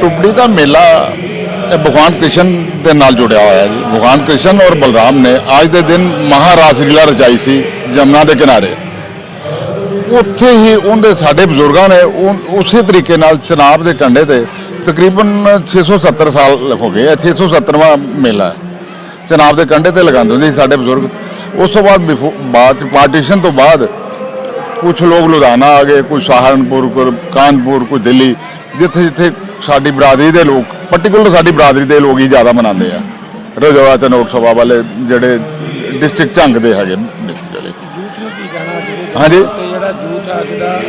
ਟੁੱਬੜੀ ਦਾ ਮੇਲਾ ਇਹ ਭਗਵਾਨ ਕ੍ਰਿਸ਼ਨ ਦੇ ਨਾਲ ਜੁੜਿਆ ਹੋਇਆ ਹੈ ਜੀ। ਭਗਵਾਨ ਕ੍ਰਿਸ਼ਨ ਔਰ ਬਲਰਾਮ ਨੇ ਅੱਜ ਦੇ ਦਿਨ ਮਹਾਰਾਸ ਲੀਲਾ ਰਚਾਈ ਸੀ ਜਮਨਾ ਦੇ ਕਿਨਾਰੇ। ਉੱਥੇ ਹੀ ਉਹਦੇ ਸਾਡੇ ਬਜ਼ੁਰਗਾਂ ਨੇ ਉਹ- ਉਸੇ ਤਰੀਕੇ ਨਾਲ ਚਨਾਬ ਦੇ ਕੰਢੇ ਤੇ ਤਕਰੀਬਨ 670 ਸਾਲ ਹੋ ਗਏ ਆ 670ਵਾਂ ਮੇਲਾ ਹੈ। ਚਨਾਬ ਦੇ ਕੰਢੇ ਤੇ ਲਗਾਉਂਦੇ ਹੁੰਦੇ ਸੀ ਸਾਡੇ ਬਜ਼ੁਰਗ। ਉਸ ਤੋਂ ਬਾਅਦ ਬਿਫੋ- ਬਾਅਦ ਚ ਪਾਰਟੀਸ਼ਨ ਤੋਂ ਬਾਅਦ ਕੁਝ ਲੋਕ ਲੁਧਿਆਣਾ ਆ ਗਏ ਕੁਝ ਸਹਾਰਨਪੁਰ, ਕੋਈ ਕਾਨਪੁਰ, ਕੋਈ ਦਿੱਲੀ ਜਿੱਥੇ ਜਿੱਥੇ ਸਾਡੀ ਬਰਾਦਰੀ ਦੇ ਲੋਕ ਪਾਰਟਿਕੂਲਰ ਸਾਡੀ ਬਰਾਦਰੀ ਦੇ ਲੋਕ ਹੀ ਜ਼ਿਆਦਾ ਮਨਾਉਂਦੇ ਆ। ਰਜਵਾ ਚਨੋਟ ਸਭਾ ਵਾਲੇ ਜਿਹੜੇ ਡਿਸਟ੍ਰਿਕਟ ਝੰਗ ਦੇ ਹੈਗੇ ਬੇਸਿਕਲੀ ਹਾਂਜੀ। ਜਿਹੜਾ ਯੂਥ ਆ ਜਿਹੜਾ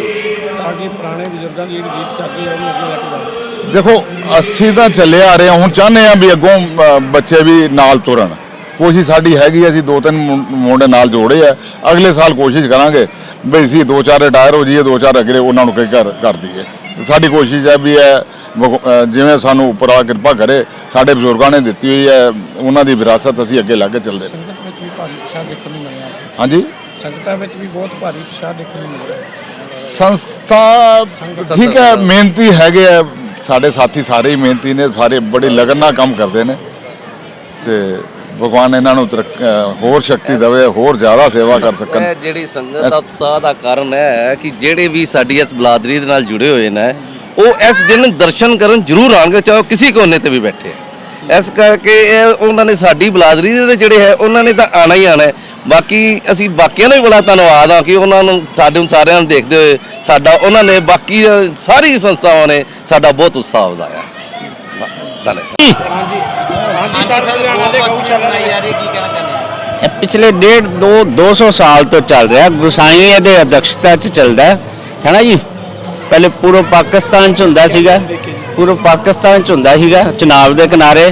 ਤਾਂ ਕਿ ਪੁਰਾਣੇ ਬਜ਼ੁਰਗਾਂ ਦੀ ਜਿਹੜੀ ਰੀਤ ਚੱਲਦੀ ਆ ਉਹਨੂੰ ਅੱਗੇ ਲੈ ਕੇ ਜਾਵੇ ਦੇਖੋ, ਅਸੀਂ ਤਾਂ ਚੱਲੇ ਆ ਰਹੇ ਹਾਂ, ਹੁਣ ਚਾਹੁੰਦੇ ਆ ਵੀ ਅੱਗੋਂ ਬੱਚੇ ਵੀ ਨਾਲ ਤੁਰਨ। ਕੋਸ਼ਿਸ਼ ਸਾਡੀ ਹੈਗੀ ਅਸੀਂ ਦੋ ਤਿੰਨ ਮੁੰਡੇ ਨਾਲ ਜੋੜੇ ਆ। ਅਗਲੇ ਸਾਲ ਕੋਸ਼ਿਸ਼ ਕਰਾਂਗੇ ਵੀ ਅਸੀਂ ਦੋ ਚਾਰ ਰਿਟਾਇਰ ਹੋ ਜਾਈਏ, ਦੋ ਚਾਰ ਅਗਲੇ ਉਹਨਾਂ ਨੂੰ ਕਈ ਕਰ ਕਰ ਦਈਏ। ਸਾਡੀ ਕੋਸ਼ਿਸ਼ ਹੈ ਵੀ ਇਹ ਜਿਵੇਂ ਸਾਨੂੰ ਉਪਰਾ ਕਿਰਪਾ ਕਰੇ ਸਾਡੇ ਬਜ਼ੁਰਗਾਂ ਨੇ ਦਿੱਤੀ ਹੋਈ ਹੈ ਉਹਨਾਂ ਦੀ ਵਿਰਾਸਤ ਅਸੀਂ ਅੱਗੇ ਲੈ ਕੇ ਚੱਲਦੇ ਰਹੇ। ਸੰਗਤ ਵਿੱਚ ਵੀ ਭਾਰੀ ਉਤਸ਼ਾਹ ਦੇਖਣ ਨੂੰ ਮਿਲਿਆ ਹਾਂਜੀ? ਸੰਗਤਾਂ ਵਿੱਚ ਵੀ ਬਹੁਤ ਭਾਰੀ ਉਤਸ਼ਾਹ ਦੇਖਣ ਨੂੰ ਮਿਲਿਆ ਸੰਸਥਾ ਠੀਕ ਹੈ ਮਿਹਨਤੀ ਹੈਗੇ ਆ। ਸਾਡੇ ਸਾਥੀ ਸਾਰੇ ਹੀ ਮਿਹਨਤੀ ਨੇ ਸਾਰੇ ਬੜੀ ਲਗਨ ਨਾਲ ਕੰਮ ਕਰਦੇ ਨੇ। ਤੇ ਭਗਵਾਨ ਇਹਨਾਂ ਨੂੰ ਹੋਰ ਸ਼ਕਤੀ ਦੇਵੇ ਹੋਰ ਜ਼ਿਆਦਾ ਸੇਵਾ ਕਰ ਸਕਣ। ਜਿਹੜੀ ਸੰਗਤ ਦਾ ਉਤਸ਼ਾਹ ਦਾ ਕਾਰਨ ਹੈ ਕਿ ਜਿਹੜੇ ਵੀ ਸਾਡੀ ਇਸ ਬਲਾਦਰੀ ਦੇ ਨਾਲ ਜੁੜੇ ਹੋਏ ਨੇ ਉਹ ਇਸ ਦਿਨ ਦਰਸ਼ਨ ਕਰਨ ਜ਼ਰੂਰ ਆਉਣਗੇ ਚਾਹੇ ਉਹ ਕਿਸੇ ਕੋਨੇ ਤੇ ਵੀ ਬੈਠੇ ਆ। ਇਸ ਕਰਕੇ ਇਹ ਉਹਨਾਂ ਨੇ ਸਾਡੀ ਬਲਾਦਰੀ ਦੇ ਜਿਹੜੇ ਹੈ ਉਹਨਾਂ ਨੇ ਤਾਂ ਆਣਾ ਹੀ ਆਣਾ ਹੈ। ਬਾਕੀ ਅਸੀਂ ਬਾਕੀਆਂ ਨੂੰ ਵੀ ਬੜਾ ਧੰਨਵਾਦ ਆ ਕਿ ਉਹਨਾਂ ਨੂੰ ਸਾਡੇ ਨੂੰ ਸਾਰਿਆਂ ਨੂੰ ਦੇਖਦੇ ਹੋਏ ਸਾਡਾ ਉਹਨਾਂ ਨੇ ਬਾਕੀ ਸਾਰੀ ਸੰਸਥਾਵਾਂ ਨੇ ਸਾਡਾ ਬਹੁਤ ਉਤਸ਼ਾਹ ਵਧਾਇਆ। ਧੰਨਵਾਦ। ਦੇ ਦੇ ਪਿਛਲੇ ਡੇਢ ਦੋ 200 ਸਾਲ ਤੋਂ ਚੱਲ ਰਿਹਾ ਗੁਸਾਈਆਂ ਦੇ ਅਧਿਕਸ਼ਤਾ ਚ ਚੱਲਦਾ ਹੈ। ਹੈ ਨਾ ਜੀ? ਪਹਿਲੇ ਪੂਰਬ ਪਾਕਿਸਤਾਨ ਚ ਹੁੰਦਾ ਸੀਗਾ ਪੂਰਬ ਪਾਕਿਸਤਾਨ ਚ ਹੁੰਦਾ ਸੀਗਾ, ਚਨਾਬ ਦੇ ਕਿਨਾਰੇ,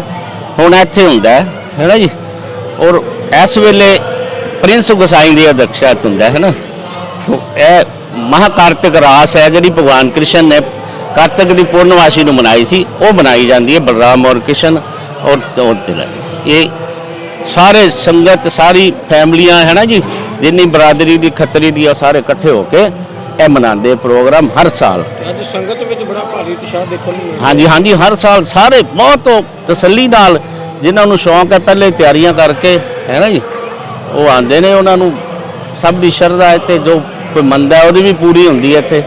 ਹੁਣ ਇੱਥੇ ਹੁੰਦਾ ਹੈ ਹੈ ਨਾ ਜੀ? ਔਰ ਇਸ ਵੇਲੇ ਪ੍ਰਿੰਸ ਗੁਸਾਈ ਦੀ ਅਧਿਕਸ਼ਤਾ ਹੁੰਦਾ ਹੈ ਨਾ ਇਹ ਮਹਾਕਾਰਤਿਕ ਰਾਸ ਹੈ ਜਿਹੜੀ ਭਗਵਾਨ ਕ੍ਰਿਸ਼ਨ ਨੇ ਕਾਰਤਿਕ ਦੀ ਪੂਰਨਵਾਸ਼ੀ ਨੂੰ ਮਨਾਈ ਸੀ, ਉਹ ਮਨਾਈ ਜਾਂਦੀ ਹੈ ਬਲਰਾਮ ਔਰ ਕ੍ਰਿਸ਼ਨ ਔਰ ਔਰ ਚਲਾ ਇਹ ਸਾਰੇ ਸੰਗਤ, ਸਾਰੀ ਫੈਮਲੀਆਂ ਹੈ ਨਾ ਜੀ? ਜਿੰਨੀ ਬਰਾਦਰੀ ਦੀ, ਖੱਤਰੀ ਦੀ ਆ ਸਾਰੇ ਇਕੱਠੇ ਹੋ ਕੇ ਇਹ ਮਨਾਉਂਦੇ ਪ੍ਰੋਗਰਾਮ ਹਰ ਸਾਲ। ਅੱਜ ਸੰਗਤ ਵਿੱਚ ਬੜਾ ਭਾਰੀ ਉਤਸ਼ਾਹ ਦੇਖਣ ਨੂੰ ਮਿਲਿਆ। ਹਾਂਜੀ ਹਾਂਜੀ ਹਰ ਸਾਲ ਸਾਰੇ ਬਹੁਤ ਤਸੱਲੀ ਨਾਲ ਜਿਨ੍ਹਾਂ ਨੂੰ ਸ਼ੌਂਕ ਹੈ ਪਹਿਲੇ ਤਿਆਰੀਆਂ ਕਰਕੇ ਹੈ ਨਾ ਜੀ? ਉਹ ਆਉਂਦੇ ਨੇ ਉਹਨਾਂ ਨੂੰ ਸਭ ਦੀ ਸ਼ਰਧਾ ਤੇ ਜੋ ਕੋਈ ਮੰਨਦਾ ਹੈ ਉਹਦੀ ਵੀ ਪੂਰੀ ਹੁੰਦੀ ਹੈ ਇੱਥੇ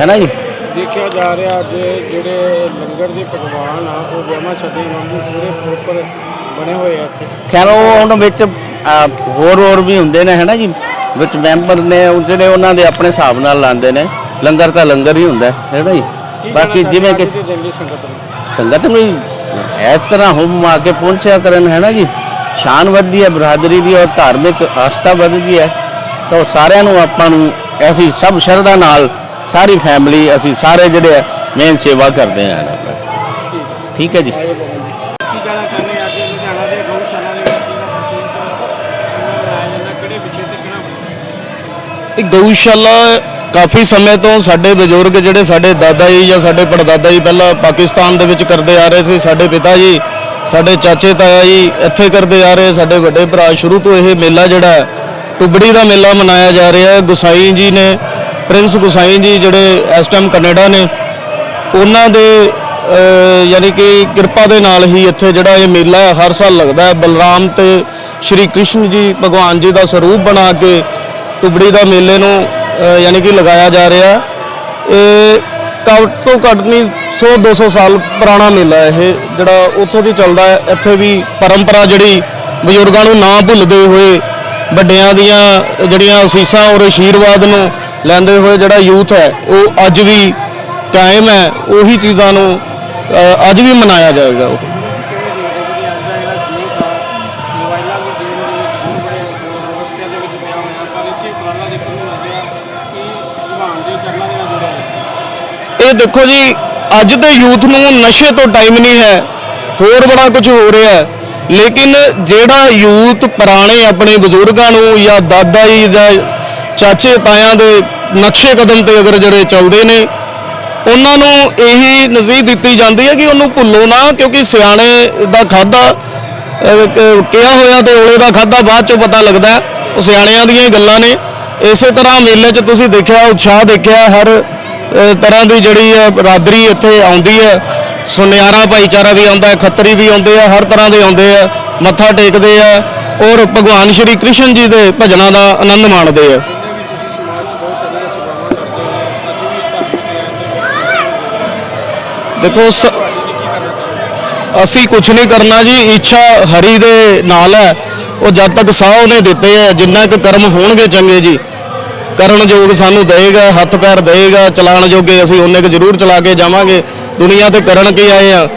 ਹੈ ਨਾ ਜੀ? ਦੇਖਿਆ ਜਾ ਰਿਹਾ ਅੱਜ ਜਿਹੜੇ ਲੰਗਰ ਦੇ ਪਕਵਾਨ ਆ ਉਹ ਵਿਆਹਾਂ ਛੱਡੇ ਵਾਂਗੂ ਪੂਰੇ ਪ੍ਰੋਪਰ ਬਣੇ ਹੋਏ ਆ ਇੱਥੇ। ਖੈਰ ਉਹ ਉਹਨਾਂ ਵਿੱਚ ਹੋਰ ਹੋਰ ਵੀ ਹੁੰਦੇ ਨੇ ਹੈ ਨਾ ਜੀ? ਵਿੱਚ ਮੈਂਬਰ ਨੇ ਉਹ ਜਿਹੜੇ ਉਹਨਾਂ ਦੇ ਆਪਣੇ ਹਿਸਾਬ ਨਾਲ ਲਾਉਂਦੇ ਨੇ। ਲੰਗਰ ਤਾਂ ਲੰਗਰ ਹੀ ਹੁੰਦਾ ਹੈ ਨਾ ਜੀ? ਬਾਕੀ ਜਿਵੇਂ ਕਿ ਸੰਗਤ ਨੂੰ? ਇਸ ਤਰ੍ਹਾਂ ਹੁਮ ਆ ਕੇ ਪਹੁੰਚਿਆ ਕਰਨ ਹੈ ਨਾ ਜੀ? ਸ਼ਾਨ ਵੱਧਦੀ ਹੈ ਬਰਾਦਰੀ ਦੀ ਔਰ ਧਾਰਮਿਕ ਆਸਥਾ ਵੱਧਦੀ ਹੈ। ਤਾਂ ਸਾਰਿਆਂ ਨੂੰ ਆਪਾਂ ਨੂੰ ਐਸੀ ਸਭ ਸ਼ਰਧਾ ਨਾਲ ਸਾਰੀ ਫੈਮਿਲੀ ਅਸੀਂ ਸਾਰੇ ਜਿਹੜੇ ਮੇਨ ਸੇਵਾ ਕਰਦੇ ਹਾਂ। ਠੀਕ ਹੈ। ਜੀ। ਇਹ ਗਊਸ਼ਾਲਾ ਕਾਫੀ ਸਮੇਂ ਤੋਂ ਸਾਡੇ ਬਜ਼ੁਰਗ ਜਿਹੜੇ ਸਾਡੇ ਦਾਦਾ ਜੀ ਜਾਂ ਸਾਡੇ ਪੜਦਾਦਾ ਜੀ ਪਹਿਲਾਂ ਪਾਕਿਸਤਾਨ ਦੇ ਵਿੱਚ ਕਰਦੇ ਆ ਰਹੇ ਸੀ, ਸਾਡੇ ਪਿਤਾ ਜੀ, ਸਾਡੇ ਚਾਚੇ ਤਾਇਆ ਜੀ ਇੱਥੇ ਕਰਦੇ ਆ ਰਹੇ, ਸਾਡੇ ਵੱਡੇ ਭਰਾ। ਸ਼ੁਰੂ ਤੋਂ ਇਹ ਮੇਲਾ ਜਿਹੜਾ ਟੁੱਬੜੀ ਦਾ ਮੇਲਾ ਮਨਾਇਆ ਜਾ ਰਿਹਾ ਹੈ। ਗੁਸਾਈ ਜੀ ਨੇ, ਪ੍ਰਿੰਸ ਗੁਸਾਈ ਜੀ ਜਿਹੜੇ ਇਸ ਟਾਈਮ ਕੈਨੇਡਾ ਨੇ, ਉਹਨਾਂ ਦੇ ਯਾਨੀ ਕਿ ਕਿਰਪਾ ਦੇ ਨਾਲ ਹੀ ਇੱਥੇ ਜਿਹੜਾ ਇਹ ਮੇਲਾ ਹਰ ਸਾਲ ਲੱਗਦਾ ਹੈ। ਬਲਰਾਮ ਤੇ ਸ਼੍ਰੀ ਕ੍ਰਿਸ਼ਨ ਜੀ ਭਗਵਾਨ ਜੀ ਦਾ ਸਰੂਪ ਬਣਾ ਕੇ ਟੁੱਬੜੀ ਦਾ ਮੇਲੇ ਨੂੰ ਯਾਨੀ ਕਿ ਲਗਾਇਆ ਜਾ ਰਿਹਾ। ਇਹ ਘੱਟ ਤੋਂ ਘੱਟ ਨਹੀਂ 100 200 ਸਾਲ ਪੁਰਾਣਾ ਮੇਲਾ ਇਹ, ਜਿਹੜਾ ਉੱਥੋਂ ਦੀ ਚੱਲਦਾ ਹੈ। ਇੱਥੇ ਵੀ ਪਰੰਪਰਾ ਜਿਹੜੀ ਬਜ਼ੁਰਗਾਂ ਨੂੰ ਨਾ ਭੁੱਲਦੇ ਹੋਏ ਵੱਡਿਆਂ ਦੀਆਂ ਜਿਹੜੀਆਂ ਅਸੀਸਾਂ ਔਰ ਆਸ਼ੀਰਵਾਦ ਨੂੰ ਲੈਂਦੇ ਹੋਏ ਜਿਹੜਾ ਯੂਥ ਹੈ, ਉਹ ਅੱਜ ਵੀ ਕਾਇਮ ਹੈ। ਉਹੀ ਚੀਜ਼ਾਂ ਨੂੰ ਅੱਜ ਵੀ ਮਨਾਇਆ ਜਾਏਗਾ ਉਹ। ਇਹ ਦੇਖੋ ਜੀ, ਅੱਜ ਦੇ ਯੂਥ ਨੂੰ ਨਸ਼ੇ ਤੋਂ ਟਾਈਮ ਨਹੀਂ ਹੈ, ਹੋਰ ਬੜਾ ਕੁਝ ਹੋ ਰਿਹਾ ਹੈ। ਲੇਕਿਨ ਜਿਹੜਾ ਯੂਥ ਪੁਰਾਣੇ ਆਪਣੇ ਬਜ਼ੁਰਗਾਂ ਨੂੰ ਜਾਂ ਦਾਦਾ ਜੀ ਜਾਂ ਚਾਚੇ ਤਾਇਆਂ ਦੇ ਨਕਸ਼ੇ ਕਦਮ ਤੇ ਅਗਰ ਜਿਹੜੇ ਚੱਲਦੇ ਨੇ, ਉਹਨਾਂ ਨੂੰ ਇਹੀ ਨਸੀਹਤ ਦਿੱਤੀ ਜਾਂਦੀ ਹੈ ਕਿ ਉਹਨੂੰ ਭੁੱਲੋ ਨਾ, ਕਿਉਂਕਿ ਸਿਆਣੇ ਦਾ ਖਾਦਾ ਕਿਹਾ ਹੋਇਆ ਤੇ ਔਲੇ ਦਾ ਖਾਦਾ ਬਾਅਦ ਚੋਂ ਪਤਾ ਲੱਗਦਾ ਉਹ ਸਿਆਣਿਆਂ ਦੀਆਂ ਹੀ ਗੱਲਾਂ ਨੇ। ਇਸੇ ਤਰ੍ਹਾਂ ਮੇਲੇ 'ਚ ਤੁਸੀਂ ਦੇਖਿਆ, ਉਤਸ਼ਾਹ ਦੇਖਿਆ, ਹਰ ਤਰ੍ਹਾਂ ਦੀ ਜਿਹੜੀ ਹੈ ਬਰਾਦਰੀ ਇੱਥੇ ਆਉਂਦੀ ਹੈ ਸੁਨਿਆਰਾ, ਭਾਈਚਾਰਾ ਵੀ ਆਉਂਦਾ ਹੈ ਖੱਤਰੀ ਵੀ ਆਉਂਦੇ ਆ, ਹਰ ਤਰ੍ਹਾਂ ਦੇ ਆਉਂਦੇ ਆ, ਮੱਥਾ ਟੇਕਦੇ ਆ ਔਰ ਭਗਵਾਨ ਸ਼੍ਰੀ ਕ੍ਰਿਸ਼ਨ ਜੀ ਦੇ ਭਜਨਾਂ ਦਾ ਆਨੰਦ ਮਾਣਦੇ ਆ। ਦੇਖੋ, ਸ- ਅਸੀਂ ਕੁਝ ਨਹੀਂ ਕਰਨਾ ਜੀ, ਇੱਛਾ ਹਰੀ ਦੇ ਨਾਲ ਹੈ। ਉਹ ਜਦ ਤੱਕ ਸਾਹ ਉਹਨੇ ਦਿੱਤੇ ਆ, ਜਿੰਨਾ ਕੁ ਕਰਮ ਹੋਣਗੇ ਚੰਗੇ ਜੀ। ਕਰਨ ਯੋਗ ਸਾਨੂੰ ਦੇਏਗਾ ਹੱਥ ਪੈਰ ਦੇਏਗਾ ਚਲਾਣ ਜੋਗੇ ਅਸੀਂ ਉਹਨੇ ਕੁ ਜ਼ਰੂਰ ਚਲਾ ਕੇ ਜਾਵਾਂਗੇ। ਦੁਨੀਆ ਤੇ ਕਰਨ ਕੀ ਆਏ ਆ?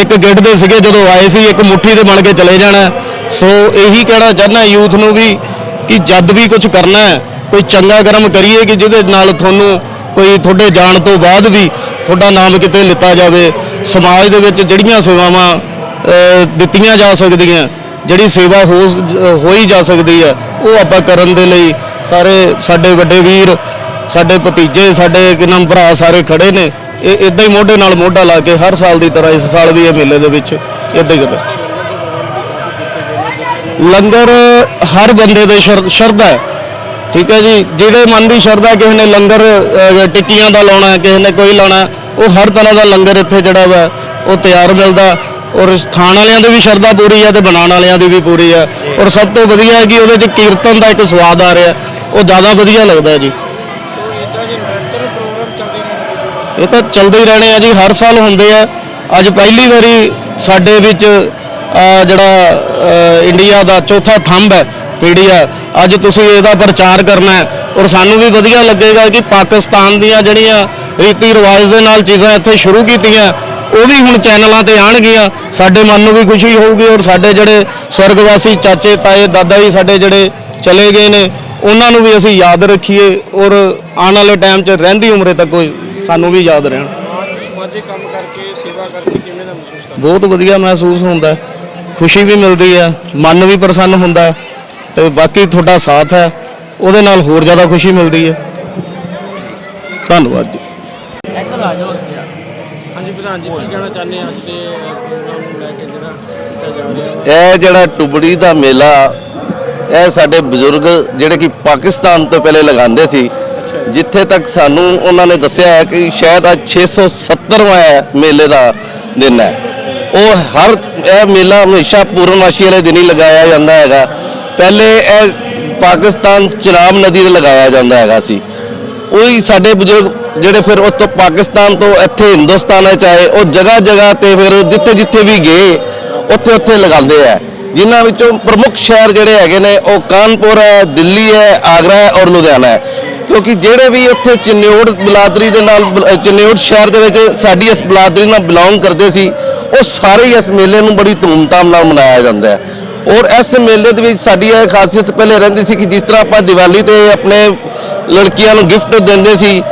ਇੱਕ ਗਿੱਟ ਦੇ ਸੀਗੇ, ਜਦੋਂ ਆਏ ਸੀ, ਇੱਕ ਮੁੱਠੀ ਦੇ ਬਣ ਕੇ ਚਲੇ ਜਾਣਾ। ਸੋ ਇਹੀ ਕਹਿਣਾ ਚਾਹੁੰਦਾ ਯੂਥ ਨੂੰ ਵੀ ਕਿ ਜਦ ਵੀ ਕੁਝ ਕਰਨਾ ਹੈ, ਕੋਈ ਚੰਗਾ ਕਰਮ ਕਰੀਏ ਕਿ ਜਿਹਦੇ ਨਾਲ ਤੁਹਾਨੂੰ ਕੋਈ ਤੁਹਾਡੇ ਜਾਣ ਤੋਂ ਬਾਅਦ ਵੀ ਤੁਹਾਡਾ ਨਾਮ ਕਿਤੇ ਲਿੱਤਾ ਜਾਵੇ। ਸਮਾਜ ਦੇ ਵਿੱਚ ਜਿਹੜੀਆਂ ਸੇਵਾਵਾਂ ਦਿੱਤੀਆਂ ਜਾ ਸਕਦੀਆਂ, ਜਿਹੜੀ ਸੇਵਾ ਹੋ ਹੋ ਜਾ ਸਕਦੀ ਹੈ, ਉਹ ਆਪਾਂ ਕਰਨ ਦੇ ਲਈ ਸਾਰੇ ਸਾਡੇ ਵੱਡੇ ਵੀਰ, ਸਾਡੇ ਭਤੀਜੇ, ਸਾਡੇ ਕਿ ਨਾਮ ਭਰਾ ਸਾਰੇ ਖੜੇ ਨੇ। ਇਹ ਇਦਾਂ ਹੀ ਮੋਢੇ ਨਾਲ ਮੋਢਾ ਲਾ ਕੇ ਹਰ ਸਾਲ ਦੀ ਤਰ੍ਹਾਂ ਇਸ ਸਾਲ ਵੀ ਇਹ ਮੇਲੇ ਦੇ ਵਿੱਚ ਇਦਾਂ ਹੀ ਕਰਦੇ ਲੰਗਰ ਹਰ ਬੰਦੇ ਦੇ ਸ਼ਰ- ਸ਼ਰਧਾ ਹੈ। ਠੀਕ ਹੈ ਜੀ? ਜਿਹੜੇ ਮਨ ਦੀ ਸ਼ਰਧਾ ਕਿਸੇ ਨੇ ਲੰਗਰ ਟਿੱਕੀਆਂ ਦਾ ਲਾਉਣਾ, ਕਿਸੇ ਨੇ ਕੋਈ ਲਾਉਣਾ, ਉਹ ਹਰ ਤਰ੍ਹਾਂ ਦਾ ਲੰਗਰ ਇੱਥੇ ਜਿਹੜਾ ਵਾ, ਉਹ ਤਿਆਰ ਮਿਲਦਾ। ਔਰ ਖਾਣ ਵਾਲਿਆਂ ਦੀ ਵੀ ਸ਼ਰਧਾ ਪੂਰੀ ਹੈ ਤੇ ਬਣਾਉਣ ਵਾਲਿਆਂ ਦੀ ਵੀ ਪੂਰੀ ਹੈ ਔਰ ਸਭ ਤੋਂ ਵਧੀਆ ਹੈ ਕਿ ਉਹਦੇ 'ਚ ਕੀਰਤਨ ਦਾ ਇੱਕ ਸਵਾਦ ਆ ਰਿਹਾ। ਉਹ ਜ਼ਿਆਦਾ ਵਧੀਆ ਲੱਗਦਾ ਹੈ ਜੀ। ਇਹ ਤਾਂ ਚੱਲਦੇ ਹੀ ਰਹਿਣੇ ਆ ਜੀ, ਹਰ ਸਾਲ ਹੁੰਦੇ ਆ। ਅੱਜ ਪਹਿਲੀ ਵਾਰੀ ਸਾਡੇ ਵਿੱਚ ਜਿਹੜਾ ਇੰਡੀਆ ਦਾ ਚੌਥਾ ਥੰਬ ਹੈ, ਪੀੜੀਆ। ਅੱਜ ਤੁਸੀਂ ਇਹਦਾ ਪ੍ਰਚਾਰ ਕਰਨਾ ਹੈ। ਔਰ ਸਾਨੂੰ ਵੀ ਵਧੀਆ ਲੱਗੇਗਾ ਕਿ ਪਾਕਿਸਤਾਨ ਦੀਆਂ ਜਿਹੜੀਆਂ ਰੀਤੀ ਰਿਵਾਜ ਦੇ ਨਾਲ ਚੀਜ਼ਾਂ ਇੱਥੇ ਸ਼ੁਰੂ ਕੀਤੀਆਂ ਉਹ ਵੀ ਹੁਣ ਚੈਨਲਾਂ ਤੇ ਆਣਗੀਆਂ। ਸਾਡੇ ਮਨ ਨੂੰ ਵੀ ਖੁਸ਼ੀ ਹੋਊਗੀ ਔਰ ਸਾਡੇ ਜਿਹੜੇ ਸਵਰਗਵਾਸੀ ਚਾਚੇ, ਤਾਏ, ਦਾਦਾ ਜੀ ਸਾਡੇ ਜਿਹੜੇ ਚਲੇ ਗਏ ਨੇ, ਉਹਨਾਂ ਨੂੰ ਵੀ ਅਸੀਂ ਯਾਦ ਰੱਖੀਏ ਔਰ ਆਉਣ ਵਾਲੇ ਟਾਈਮ 'ਚ ਰਹਿੰਦੀ ਉਮਰੇ ਤੱਕ ਸਾਨੂੰ ਵੀ ਯਾਦ ਰਹਿਣ। ਸਮਾਜਿਕ ਕੰਮ ਕਰਕੇ ਸੇਵਾ ਕਰਕੇ ਕਿਵੇਂ ਦਾ ਮਹਿਸੂਸ ਕਰਦੇ ਬਹੁਤ ਵਧੀਆ ਮਹਿਸੂਸ ਹੁੰਦਾ ਖੁਸ਼ੀ ਵੀ ਮਿਲਦੀ ਹੈ, ਮਨ ਵੀ ਪ੍ਰਸੰਨ ਹੁੰਦਾ ਹੈ ਤੇ ਬਾਕੀ ਤੁਹਾਡਾ ਸਾਥ ਹੈ, ਉਹਦੇ ਨਾਲ ਹੋਰ ਜ਼ਿਆਦਾ ਖੁਸ਼ੀ ਮਿਲਦੀ ਹੈ। ਧੰਨਵਾਦ ਜੀ। ਹਾਂਜੀ ਪ੍ਰਧਾਨ ਜੀ ਕੀ ਕਹਿਣਾ ਚਾਹੁੰਦੇ ਆ ਅੱਜ ਦੇ ਪ੍ਰੋਗਰਾਮ ਨੂੰ ਲੈ ਕੇ ਜਿਹੜਾ ਕੀਤਾ ਜਾ ਰਿਹਾ? ਇਹ ਜਿਹੜਾ ਟੁਬੜੀ ਦਾ ਮੇਲਾ ਇਹ ਸਾਡੇ ਬਜ਼ੁਰਗ ਜਿਹੜੇ ਕਿ ਪਾਕਿਸਤਾਨ ਤੋਂ ਪਹਿਲੇ ਲਗਾਉਂਦੇ ਸੀ ਜਿੱਥੇ ਤੱਕ ਸਾਨੂੰ ਉਹਨਾਂ ਨੇ ਦੱਸਿਆ ਹੈ ਕਿ ਸ਼ਾਇਦ ਅੱਜ 670ਵਾਂ ਹੈ ਮੇਲੇ ਦਾ ਦਿਨ ਹੈ। ਉਹ ਹਰ ਇਹ ਮੇਲਾ ਹਮੇਸ਼ਾ ਪੂਰਨਮਾਸ਼ੀ ਵਾਲੇ ਦਿਨ ਹੀ ਲਗਾਇਆ ਜਾਂਦਾ ਹੈਗਾ। ਪਹਿਲੇ ਇਹ ਪਾਕਿਸਤਾਨ ਚਨਾਬ ਨਦੀ ਤੇ ਲਗਾਇਆ ਜਾਂਦਾ ਹੈਗਾ ਸੀ। ਉਹੀ ਸਾਡੇ ਬਜ਼ੁਰਗ ਜਿਹੜੇ ਫਿਰ ਉਸ ਤੋਂ ਪਾਕਿਸਤਾਨ ਤੋਂ ਇੱਥੇ ਹਿੰਦੁਸਤਾਨ ਵਿੱਚ ਆਏ, ਉਹ ਜਗ੍ਹਾ ਜਗ੍ਹਾ ਤੇ ਫਿਰ ਜਿੱਥੇ ਜਿੱਥੇ ਵੀ ਗਏ, ਉੱਥੇ ਉੱਥੇ ਲਗਾਉਂਦੇ ਆ। ਜਿਨ੍ਹਾਂ ਵਿੱਚੋਂ ਪ੍ਰਮੁੱਖ ਸ਼ਹਿਰ ਜਿਹੜੇ ਹੈਗੇ ਨੇ, ਉਹ ਕਾਨਪੁਰ ਹੈ, ਦਿੱਲੀ ਹੈ, ਆਗਰਾ ਹੈ ਔਰ ਲੁਧਿਆਣਾ ਹੈ। ਕਿਉਂਕਿ ਜਿਹੜੇ ਵੀ ਉੱਥੇ ਚਨਿਓੜ ਬਲਾਦਰੀ ਦੇ ਨਾਲ ਬਲ- ਚਨਿਓੜ ਸ਼ਹਿਰ ਦੇ ਵਿੱਚ ਸਾਡੀ ਇਸ ਬਲਾਦਰੀ ਨਾਲ ਬਿਲੋਂਗ ਕਰਦੇ ਸੀ, ਉਹ ਸਾਰੇ ਇਸ ਮੇਲੇ ਨੂੰ ਬੜੀ ਧੂਮਧਾਮ ਨਾਲ ਮਨਾਇਆ ਜਾਂਦਾ ਹੈ। ਔਰ ਇਸ ਮੇਲੇ ਦੇ ਵਿੱਚ ਸਾਡੀ ਇਹ ਖਾਸੀਅਤ ਪਹਿਲੇ ਰਹਿੰਦੀ ਸੀ ਕਿ ਜਿਸ ਤਰ੍ਹਾਂ ਆਪਾਂ ਦੀਵਾਲੀ ਤੇ ਆਪਣੇ ਲੜਕੀਆਂ ਨੂੰ ਗਿਫਟ ਦਿੰਦੇ ਸੀ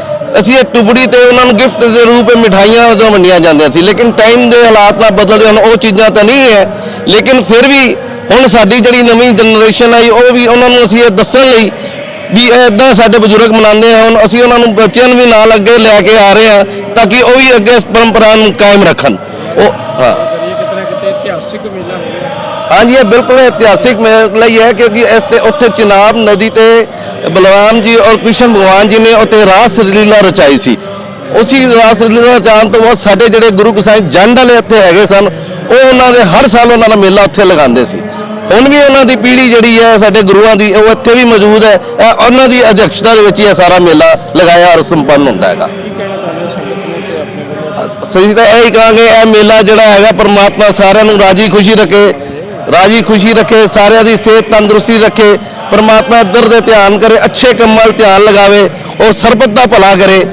ਅਸੀਂ ਇਹ ਟੁਬੜੀ ਤੇ ਉਹਨਾਂ ਨੂੰ ਗਿਫਟ ਦੇ ਰੂਪ ਵਿੱਚ ਮਿਠਾਈਆਂ ਉਦੋਂ ਵੰਡੀਆਂ ਜਾਂਦੀਆਂ ਸੀ, ਲੇਕਿਨ ਟਾਈਮ ਦੇ ਹਾਲਾਤ ਨਾਲ ਬਦਲਦੇ ਹਨ ਉਹ ਚੀਜ਼ਾਂ ਤਾਂ ਨਹੀਂ ਹੈ, ਲੇਕਿਨ ਫਿਰ ਵੀ ਹੁਣ ਸਾਡੀ ਜਿਹੜੀ ਨਵੀਂ ਜਨਰੇਸ਼ਨ ਆਈ, ਉਹ ਵੀ ਉਹਨਾਂ ਨੂੰ ਅਸੀਂ ਇਹ ਦੱਸਣ ਲਈ ਵੀ ਇਦਾਂ ਸਾਡੇ ਬਜ਼ੁਰਗ ਮਨਾਉਂਦੇ ਆ, ਹੁਣ ਅਸੀਂ ਉਹਨਾਂ ਨੂੰ ਬੱਚਿਆਂ ਨੂੰ ਵੀ ਨਾਲ ਅੱਗੇ ਲੈ ਕੇ ਆ ਰਹੇ ਹਾਂ ਤਾਂ ਕਿ ਉਹ ਵੀ ਅੱਗੇ ਇਸ ਪਰੰਪਰਾ ਨੂੰ ਕਾਇਮ ਰੱਖਣ। ਉਹ, ਹਾਂ। ਇਤਿਹਾਸਿਕ ਮੇਲਾ ਹੋ ਹਾਂਜੀ, ਇਹ ਬਿਲਕੁਲ ਇਤਿਹਾਸਿਕ ਮੇਲਾ ਹੀ ਹੈ ਕਿਉਂਕਿ ਇਸ ਤੇ ਉੱਥੇ ਚਨਾਬ ਨਦੀ ਤੇ ਬਲਰਾਮ ਜੀ ਔਰ ਕ੍ਰਿਸ਼ਨ ਭਗਵਾਨ ਜੀ ਨੇ ਉੱਥੇ ਰਾਸ ਲੀਲਾ ਰਚਾਈ ਸੀ। ਉਸੇ ਰਾਸ ਲੀਲਾ ਰਚਾਉਣ ਤੋਂ ਬਾਅਦ ਸਾਡੇ ਜਿਹੜੇ ਗੁਰੂ ਗੋਸਾਈ ਜੰਡ ਵਾਲੇ ਇੱਥੇ ਹੈਗੇ ਸਨ, ਉਹ ਉਹਨਾਂ ਦੇ ਹਰ ਸਾਲ ਉਹਨਾਂ ਦਾ ਮੇਲਾ ਉੱਥੇ ਲਗਾਉਂਦੇ ਸੀ। ਹੁਣ ਵੀ ਉਹਨਾਂ ਦੀ ਪੀੜ੍ਹੀ ਜਿਹੜੀ ਹੈ, ਸਾਡੇ ਗੁਰੂਆਂ ਦੀ, ਉਹ ਇੱਥੇ ਵੀ ਮੌਜੂਦ ਹੈ। ਇਹ ਉਹਨਾਂ ਦੀ ਅਧਿਕਸ਼ਤਾ ਦੇ ਵਿੱਚ ਹੀ ਇਹ ਸਾਰਾ ਮੇਲਾ ਲਗਾਇਆ ਔਰ ਸੰਪੰਨ ਹੁੰਦਾ ਹੈਗਾ ਕੀ ਕਹਿਣਾ ਚਾਹੁੰਦੇ ਹੋ ਸੰਗਤ ਨੂੰ ਤੇ ਆਪਣੇ ਵੱਲੋਂ ਸਹੀ ਤਾਂ ਇਹ ਹੀ ਕਹਾਂਗੇ ਇਹ ਮੇਲਾ ਜਿਹੜਾ ਹੈਗਾ ਪਰਮਾਤਮਾ ਸਾਰਿਆਂ ਨੂੰ ਰਾਜੀ ਖੁਸ਼ੀ ਰੱਖੇ ਰਾਜੀ ਖੁਸ਼ੀ ਰੱਖੇ ਸਾਰਿਆਂ ਦੀ ਸਿਹਤ ਤੰਦਰੁਸਤੀ ਰੱਖੇ ਪਰਮਾਤਮਾ ਇੱਧਰ ਦੇ ਧਿਆਨ ਕਰੇ ਅੱਛੇ ਕੰਮਾਂ 'ਤੇ ਧਿਆਨ ਲਗਾਵੇ ਔਰ ਸਰਬਤ ਦਾ ਭਲਾ ਕਰੇ।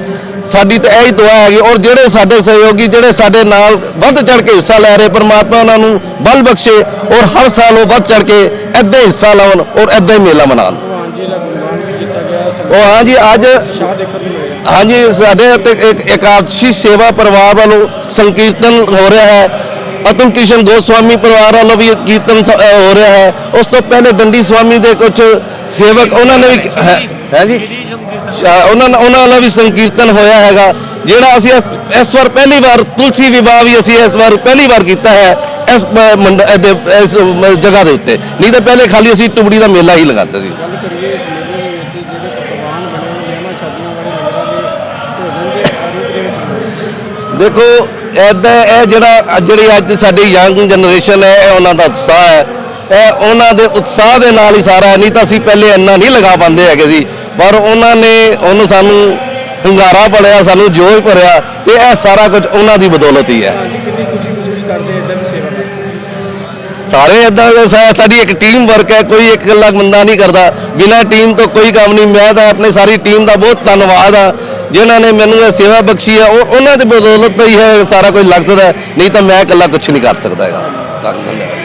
ਸਾਡੀ ਤਾਂ ਇਹੀ ਦੁਆ ਹੈਗੀ ਔਰ ਜਿਹੜੇ ਸਾਡੇ ਸਹਿਯੋਗੀ ਜਿਹੜੇ ਸਾਡੇ ਨਾਲ ਵੱਧ ਚੜ ਕੇ ਹਿੱਸਾ ਲੈ ਰਹੇ ਪਰਮਾਤਮਾ ਉਹਨਾਂ ਨੂੰ ਬਲ ਬਖਸ਼ੇ ਔਰ ਹਰ ਸਾਲ ਉਹ ਵੱਧ ਚੜ ਕੇ ਹੀ ਹਿੱਸਾ ਲਾਉਣ ਔਰ ਏਦਾਂ ਹੀ ਮੇਲਾ ਮਨਾਉਣ। ਜੀ ਉਹ ਹਾਂਜੀ ਅੱਜ ਹਾਂਜੀ, ਸਾਡੇ ਉੱਤੇ ਇੱਕ ਇਕਾਦਸ਼ੀ ਸੇਵਾ ਪਰਿਵਾਰ ਵੱਲੋਂ ਸੰਕੀਰਤਨ ਹੋ ਰਿਹਾ ਹੈ। ਅਤਮ ਕਿਸ਼ਨ ਗੋਸਵਾਮੀ ਪਰਿਵਾਰ ਵੱਲੋਂ ਵੀ ਕੀਰਤਨ ਹੋ ਰਿਹਾ ਹੈ। ਉਸ ਤੋਂ ਪਹਿਲੇ ਡੰਡੀ ਸਵਾਮੀ ਦੇ ਕੁਝ ਸੇਵਕ ਉਹਨਾਂ ਨੇ ਵੀ ਹੈ ਜੀ ਉਹਨਾਂ ਉਹਨਾਂ ਵੱਲੋਂ ਵੀ ਸੰਕੀਰਤਨ ਹੋਇਆ ਹੈਗਾ, ਜਿਹੜਾ ਅਸੀਂ ਇਸ- ਵਾਰ ਪਹਿਲੀ ਵਾਰ ਤੁਲਸੀ ਵਿਵਾਹ ਵੀ ਅਸੀਂ ਇਸ ਵਾਰ ਪਹਿਲੀ ਵਾਰ ਕੀਤਾ ਹੈ ਇਸ ਮੰਡ- ਇਸ ਜਗ੍ਹਾ ਦੇ ਉੱਤੇ। ਨਹੀਂ ਤਾਂ ਪਹਿਲੇ ਖਾਲੀ ਅਸੀਂ ਟੁਬੜੀ ਦਾ ਮੇਲਾ ਹੀ ਲਗਾਉਂਦੇ ਸੀ। ਗੱਲ ਕਰੀਏ ਇਸ ਮੇਲੇ ਵਿੱਚ ਜਿਹੜੇ ਪਕਵਾਨ ਦੇਖੋ ਐਦਾਂ ਇਹ ਜਿਹੜਾ ਜਿਹੜੀ ਅੱਜ ਦੀ ਸਾਡੀ ਯੰਗ ਜਨਰੇਸ਼ਨ ਹੈ ਇਹ ਉਹਨਾਂ ਦਾ ਉਤਸ਼ਾਹ ਹੈ। ਇਹ ਉਹਨਾਂ ਦੇ ਉਤਸ਼ਾਹ ਦੇ ਨਾਲ ਹੀ ਸਾਰਾ ਹੈ। ਨਹੀਂ ਤਾਂ ਅਸੀਂ ਪਹਿਲੇ ਇੰਨਾ ਨਹੀਂ ਲਗਾ ਪਾਉਂਦੇ ਹੈਗੇ ਸੀ। ਪਰ ਉਹਨਾਂ ਨੇ ਉਹਨੂੰ ਸਾਨੂੰ ਹੁੰਗਾਰਾ ਭਰਿਆ ਸਾਨੂੰ ਜੋਸ਼ ਭਰਿਆ ਤੇ ਇਹ ਸਾਰਾ ਕੁਝ ਉਹਨਾਂ ਦੀ ਬਦੌਲਤ ਹੀ ਹੈ। ਹਾਂਜੀ ਕਿੰਨੀ ਖੁਸ਼ੀ ਮਹਿਸੂਸ ਕਰਦੇ ਇਦਾਂ ਦੀ ਸੇਵਾ ਕਰਕੇ ਸਾਰੇ ਇਦਾਂ ਸਾਡੀ ਇੱਕ ਟੀਮ ਵਰਕ ਹੈ ਕੋਈ ਇੱਕ ਇਕੱਲਾ ਬੰਦਾ ਨਹੀਂ ਕਰਦਾ। ਬਿਨਾਂ ਟੀਮ ਤੋਂ ਕੋਈ ਕੰਮ ਨਹੀਂ। ਮੈਂ ਤਾਂ ਆਪਣੀ ਸਾਰੀ ਟੀਮ ਦਾ ਬਹੁਤ ਧੰਨਵਾਦ ਆ ਜਿਨ੍ਹਾਂ ਨੇ ਮੈਨੂੰ ਇਹ ਸੇਵਾ ਬਖਸ਼ੀ ਹੈ, ਉਹ ਉਹਨਾਂ ਦੀ ਬਦੌਲਤ ਹੀ ਹੈ, ਸਾਰਾ ਕੁਝ ਲੱਗ ਸਕਦਾ ਨਹੀਂ ਤਾਂ ਮੈਂ ਇਕੱਲਾ ਕੁਝ ਨਹੀਂ ਕਰ ਸਕਦਾ ਹੈਗਾ। ਧੰਨਵਾਦ।